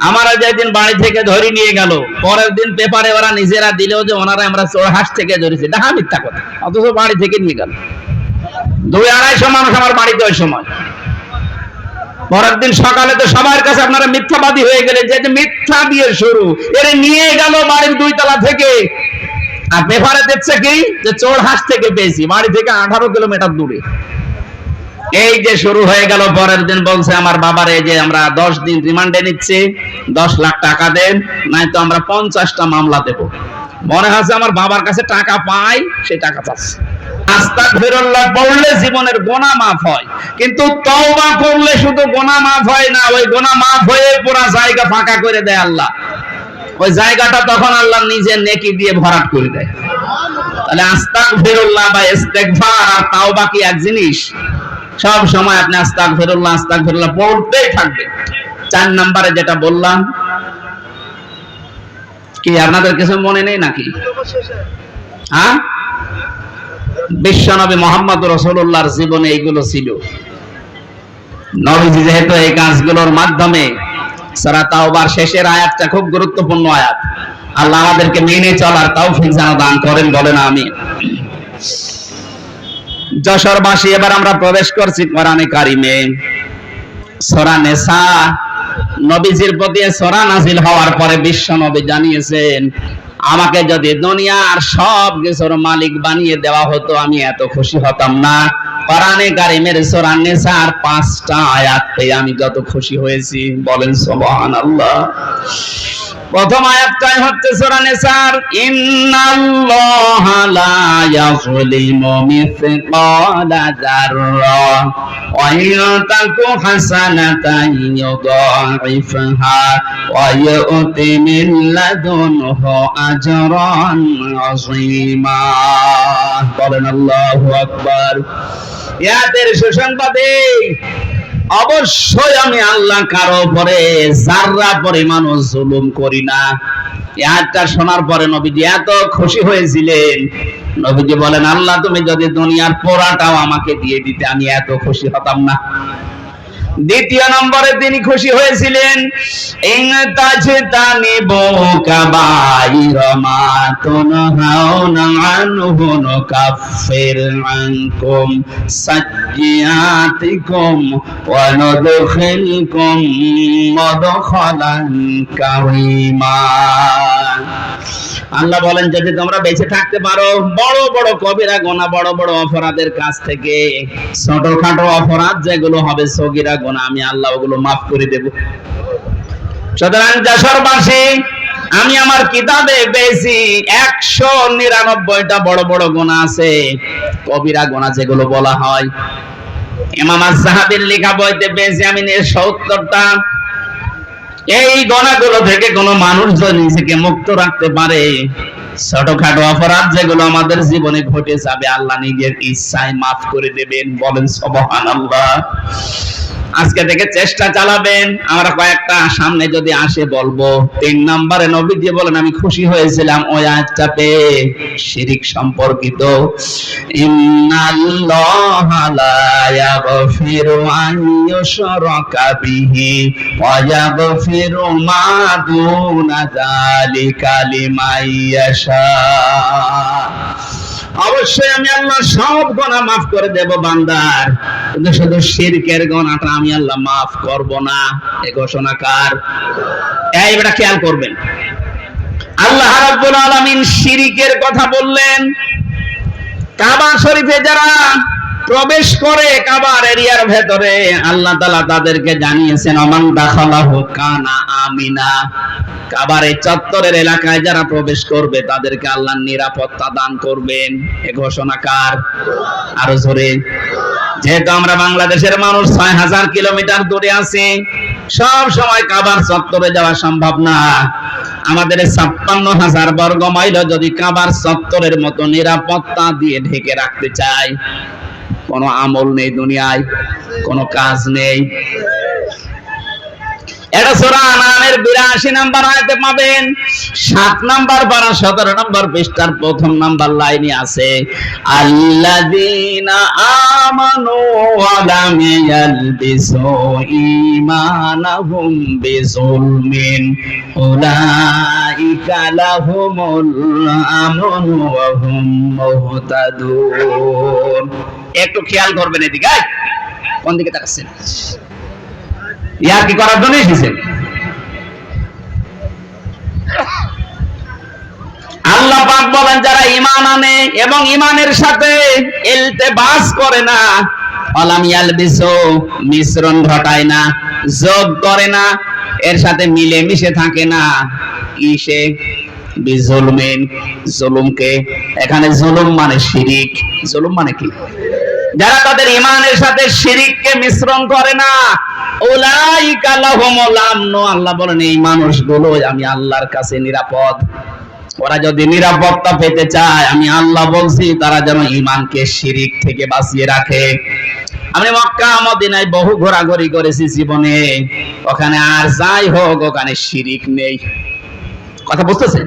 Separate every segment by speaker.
Speaker 1: আমারা যেদিন বাড়ি থেকে ধরে নিয়ে গেল, পরের দিন পেপারে ওরা নিজেরা দিলেও যে ওনারা আমরা চোরহাট থেকে ধরেছি। দেখা মিথ্যা কথা। অথচ বাড়ি থেকে নিয়ে গেল। দুই আড়াইশো মানুষ আমার বাড়িতে ওই সময়। পরের দিন সকালে তো সবার কাছে আপনারা মিথ্যাবাদী হয়ে গেলেন যে মিথ্যা দিয়ে শুরু। এরে নিয়ে গেল বাড়ির দুই তলা থেকে। আর পেপারে দেখছে কি? যে চোর হাঁস থেকে পেয়েছি। বাড়ি থেকে আঠারো কিলোমিটার দূরে। এই যে শুরু হয়ে গেল, পরের দিন বলছে আমার বাবার এই যে আমরা দশ দিন রিমান্ডে নিচ্ছি, দশ লাখ টাকা দেন নাই তো আমরা পঞ্চাশটা মামলা দেব। মনে হচ্ছে আমার বাবার কাছে টাকা পাই, সে টাকা আস্তাক ফিরল্লাহ পড়লে জীবনের গোনা মাফ হয়, কিন্তু তওবা করলে শুধু গোনা মাফ হয় না, ওই গোনা মাফ হয়ে জায়গা ফাঁকা করে দেয় আল্লাহ। ওই জায়গাটা তখন আল্লাহ নিজে নেকি দিয়ে ভরাট করে দেয়। তাহলে আস্তাক ফিরুল্লাহ বা ইস্তেগফার আর তাওবা কি এক জিনিস? সব সময় আপনি আস্তাক ফিরুল্লাহ আস্তাক ফিরুল্লাহ পড়তেই থাকবে চার নম্বরে যেটা বললাম, কি আপনাদের কিছু মনে নেই নাকি? হ্যাঁ? বিশ্বনবী মোহাম্মদ রসুল্লাহর জীবনে এইগুলো ছিল। নবীজি যেহেতু এই কাজগুলোর মাধ্যমে সারা তাওবার শেষের আয়াতটা খুব গুরুত্বপূর্ণ আয়াত। আল্লাহ আমাদেরকে মেনে চলার তৌফিক যেন দান করেন, বলেন আমি যশোরবাসী এবার আমরা প্রবেশ করছি কোরআনে কারিমে। সূরা নেসা, নবীজির প্রতি সূরা নাজিল হওয়ার পরে বিশ্ব নবী জানিয়েছেন, আমাকে যদি দুনিয়ার সব কিছুর মালিক বানিয়ে দেওয়া হতো, আমি এত খুশি হতাম না। কোরআনে কারিমের সূরা নেসার পাঁচটা আয়াত পেয়ে আমি যত খুশি হয়েছি। বলেন সুবহানাল্লাহ। প্রথম আয়াতটাই হচ্ছে সূরা নিসার? ইন্নাল্লাহা লা ইয়াযলিমু মিসকালা যাররা ওয়া ইয়াতাকু হাসানাতান ইউদাইফহা ওয়া ইউতি মিন লাদুনহু আজরান আযীমা। বলেন আল্লাহু আকবার। ইয়াদের সুসংবাদে অবশ্যই আমি আল্লাহ কারও উপরে জাররা পরিমাণ জুলুম করি না। এটা শোনার পরে নবীজি এত খুশি হয়েছিলেন। নবীজি বলেন, আল্লাহ তুমি যদি দুনিয়ার পোড়াটাও আমাকে দিয়ে দিতে, আমি এত খুশি হতাম না। দ্বিতীয় নম্বরে তিনি খুশি হয়েছিলেন। মাদখালান আল্লাহ বলেন, যদি তোমরা বেঁচে থাকতে পারো, বড় বড় কবিরা গোনা, বড় বড় অপরাধের কাছ থেকে, ছোটখাটো অপরাধ যেগুলো হবে, সগিরা গোনা, আমি আল্লাহ ওগুলো মাফ করে দেব। সুতরাং যশোরবাসী, আমি আমার কিতাবে পেয়েছি একশো নিরানব্বইটা বড় বড় গোনা আছে, কবিরা গোনা যেগুলো বলা হয়। ইমাম আজ-জাহাবির লেখা বইতে পেয়েছি আমি সত্তরটা। এই গণাগুলো থেকে কোনো মানুষ যদি নিজেকে মুক্ত রাখতে পারে। ছোটখাটো অপরাধ যেগুলো আমাদের জীবনে ঘটে যাবে, আল্লাহ নিজের ইচ্ছায় মাফ করে দেবেন। বলেন, সুবহানাল্লাহ। আজকে থেকে চেষ্টা চালাবেন। আমরা কয়েকটা সামনে যদি আসে বলব, তিন নম্বরে নবীজি বলেন, আমি খুশি হয়েছিলাম ওই আয়াতটা পেয়ে শিরিক সম্পর্কিত। লা ইয়াগফিরু আন ইউশরাকা বিহি ওয়া ইয়াগফিরু মা দুনা যালিকা লিমান ইয়াশা। অবশ্যই আমি আল্লাহ সব গোনা মাফ করে দেব, বান্দার। কিন্তু শুধু শিরকের গোনাটা আমি আল্লাহ মাফ করব না। এ ঘোষণা কার? এই বেটা খেয়াল করবেন। আল্লাহ রাব্বুল আলামিন শিরিকের কথা বললেন। কাবা শরীফে যারা প্রবেশ করে কাবার এরিয়ার ভেতরে আল্লাহ তাআলা তাদেরকে জানিয়েছেন, অমান দাখালাহু কানা আমিনা। কাবার চত্বরের এলাকায় যারা প্রবেশ করবে, তাদেরকে আল্লাহ নিরাপত্তা দান করবেন। এ ঘোষণা কার? আরও জোরে। যেহেতু আমরা বাংলাদেশের মানুষ, ছয় হাজার কিলোমিটার দূরে আছি, সব সময় কাবার চত্বরে যাওয়া সম্ভব না। আমাদের ছাপ্পান্ন হাজার বর্গ মাইল যদি কাবার চত্বরের মতো নিরাপত্তা দিয়ে ঢেকে রাখতে চাই কোনো আমল নেই দুনিয়ায়, কোনো কাজ নেই। এটা সূরা আনামের 82 নাম্বার আয়াতে পাবেন। 7 নাম্বার পারা 17 নাম্বার পৃষ্ঠার প্রথম নাম্বার লাইনে আছে, আল্লাযীনা আমানু ওয়া লাম ইয়ালবিসু ঈমানাহুম বিযুলমিন উলাইকা একটু খেয়াল করবেন এদিকে কোন দিকে তাকাচ্ছেন? ইয়ার কি করার জন্য এসেছেন? আল্লাহ পাক বলেন, যারা ঈমান আনে এবং ঈমানের সাথে ইলতেবাস করে না অলাম ইয়ালবিসু, মিশ্রণ ঘটায় না, যোগ করে না, এর সাথে মিলে মিশে থাকে না। জুলুমকে। এখানে জুলুম মানে শিরিক। জুলুম মানে কি? যারা তাদের ইমানের সাথে শিরিককে মিশ্রণ করে না, উলাইকা লাহুমুল আল্লাহ বলেন, এই মানুষগুলো আমি আল্লাহর কাছে নিরাপদ। ওরা যদি নিরাপত্তা পেতে চায়, আমি আল্লাহ বলছি, তারা যেন ইমানকে শিরিক থেকে বাঁচিয়ে রাখে। আমি মক্কা, মদিনায় বহু ঘোরাঘুরি করেছি জীবনে। ওখানে আর যাই হোক, ওখানে শিরিক নেই। কথা বুঝতেছেন?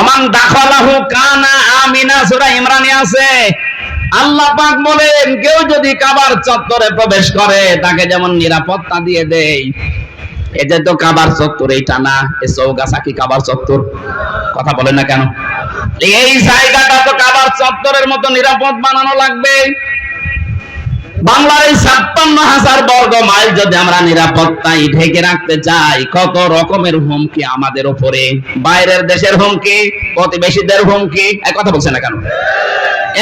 Speaker 1: অমান দাখালাহু কানা আমিনা, সূরা ইমরানে আছে। আল্লাহ পাক বলেন, কেউ যদি কাবার চত্বরে প্রবেশ করে, তাকে যেমন নিরাপত্তা দিয়ে দেয় এটা তো কাবার চত্বর, এইটা না, এ চৌগাছা কি কাবার চত্বর? কথা বলেন না কেন? এই জায়গাটা তো কাবার চত্বরের মতো নিরাপদ বানানো লাগবে। বাংলার এই ছাপ্পান্ন হাজার বর্গ মাইল যদি আমরা নিরাপত্তায় ঢেকে রাখতে চাই, কত রকমের হুমকি আমাদের উপরে বাইরের দেশের হুমকি, প্রতিবেশীদের হুমকি এক কথা বলছে না কেন?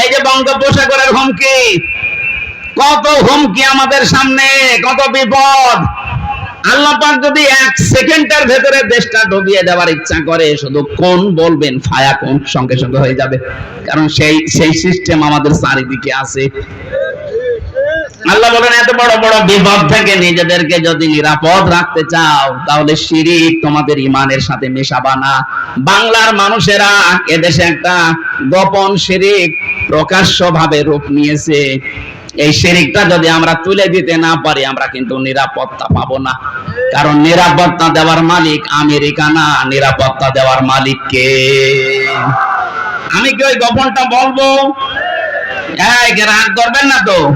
Speaker 1: এই যে বঙ্গোপসাগরের হুমকি, কত হুমকি আমাদের সামনে, কত বিপদ। আল্লাহ পাক যদি এক সেকেন্ডের ভেতরে দেশটা ডুবিয়ে দেওয়ার ইচ্ছা করে, শুধু কোন বলবেন, ফায়া কোন? সঙ্গে সঙ্গে হয়ে যাবে। কারণ সেই সেই সিস্টেম আমাদের চারিদিকে আছে। আল্লাহ বলেন, এত বড় বড় বিপদ থেকে নিজেদেরকে যদি নিরাপদ রাখতে চাও, তাহলে শিরিক তোমাদের ইমানের সাথে মেশাবা না। বাংলার মানুষেরা এদেশে একটা গোপন শিরিক প্রকাশ্য ভাবে রূপ নিয়েছে। এই শিরিকটা যদি আমরা তুলে দিতে না পারি, আমরা কিন্তু নিরাপত্তা পাবো না। কারণ নিরাপত্তা দেওয়ার মালিক আমেরিকা না। নিরাপত্তা দেওয়ার মালিক কে? আমি কি ওই গোপনটা বলব? রাগ করবেন না তো?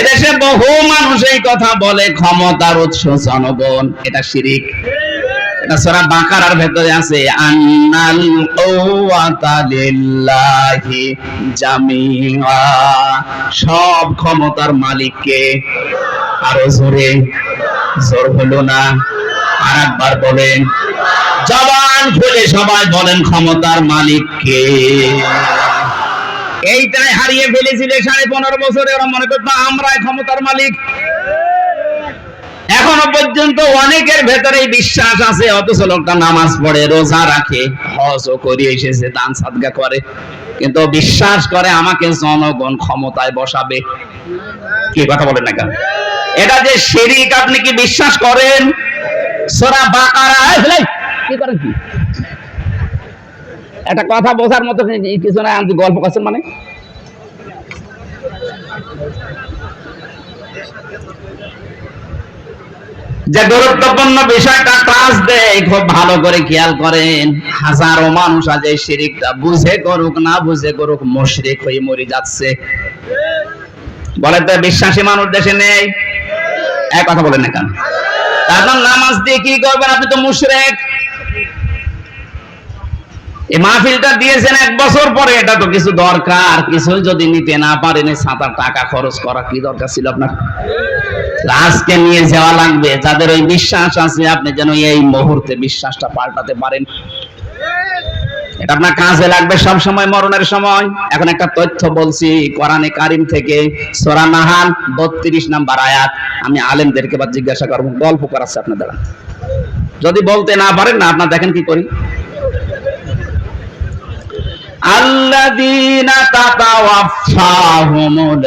Speaker 1: এদেশে বহু মানুষ এই কথা বলে, ক্ষমতার উৎস জনগণ, এটা শিরিক। এটা সূরা ভেতরে আছে, আন্নাল কুওয়াতা লিল্লাহি জামিআ সব ক্ষমতার মালিককে আরও জোরে, জোর হলো না। আর একবার বলেন, জবান খুলে সবাই বলেন ক্ষমতার মালিককে। এইটাই হারিয়ে ফেলেছিল সাড়ে পনেরো বছরে, ওরা মনে করতো আমরাই ক্ষমতার মালিক। এখনও পর্যন্ত অনেকের ভেতরে বিশ্বাস আছে অথচ লোকটা নামাজ পড়ে রোজা রাখে হজও করে এসেছে দান সাদগা করে। কিন্তু বিশ্বাস করে আমাকে জনগণ ক্ষমতায় বসাবে। কি কথা বলেন না কেন? এটা যে শিরিক আপনি কি বিশ্বাস করেন? সোরা বাকারা এই ফেলাই, কি করেন কি? একটা কথা বোঝার মতো কিছু না গল্প করছেন মানে? যে গুরুত্বপূর্ণ বিষয়টা ক্লাস দেয় খুব ভালো করে খেয়াল করেন। হাজারো মানুষ আজ এই শিরিকটা বুঝে করুক, না বুঝে করুক, মুশরিক হয়ে মরে যাচ্ছে। বলে তো, বিশ্বাসী মানুষ দেশে নেই? এক কথা বলেন না কেন? তারপর নামাজ দিয়ে কি করবেন? আপনি তো মুশরিক। এই মাহফিলটা দিয়েছেন এক বছর পরে, এটা তো কিছু দরকার। কিছু যদি নিতে না পারেন সাঁতার টাকা খরচ করা কি দরকার ছিল আপনার? আজকে নিয়ে যাওয়া লাগবে। যাদের ওই বিশ্বাস আছে, আপনি যেন এই মুহূর্তে বিশ্বাসটা পাল্টাতে পারেন। এটা আপনার কাজে লাগবে সব সময় মরণের সময়। এখন একটা তথ্য বলছি, কোরআনে কারিম থেকে সোরা নাম্বার আয়াত। আমি আলেমদেরকে বা জিজ্ঞাসা করব, গল্প করাচ্ছে যদি বলতে না পারেন না, আপনার দেখেন কি করি। আল্লাদিনা তাতাওয়াফাহুমুল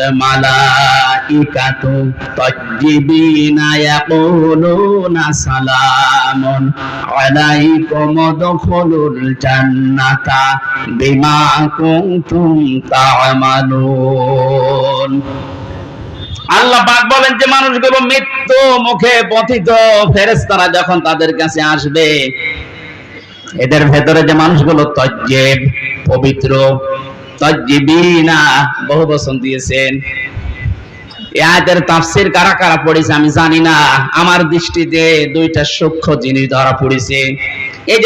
Speaker 1: الملائكة طيبين يقولون سلام عليكم ادخلوا الجنة بما كنتم تعملون আল্লাহ পাক বলেন যে মানুষগুলো মৃত্যু মুখে পতিত ফেরেশতারা যখন তাদের কাছে আসবে এদের ভেতরে যে মানুষগুলো তজ্জেব পবিত্র তজ্জিবিনা বহু বচন দিয়েছেন এই আয়াতের তাফসির কারা কারা পড়েছে আমি জানি না। আমার দৃষ্টিতে দুইটা সূক্ষ্ম জিনিস ধরা পড়েছে। এই যে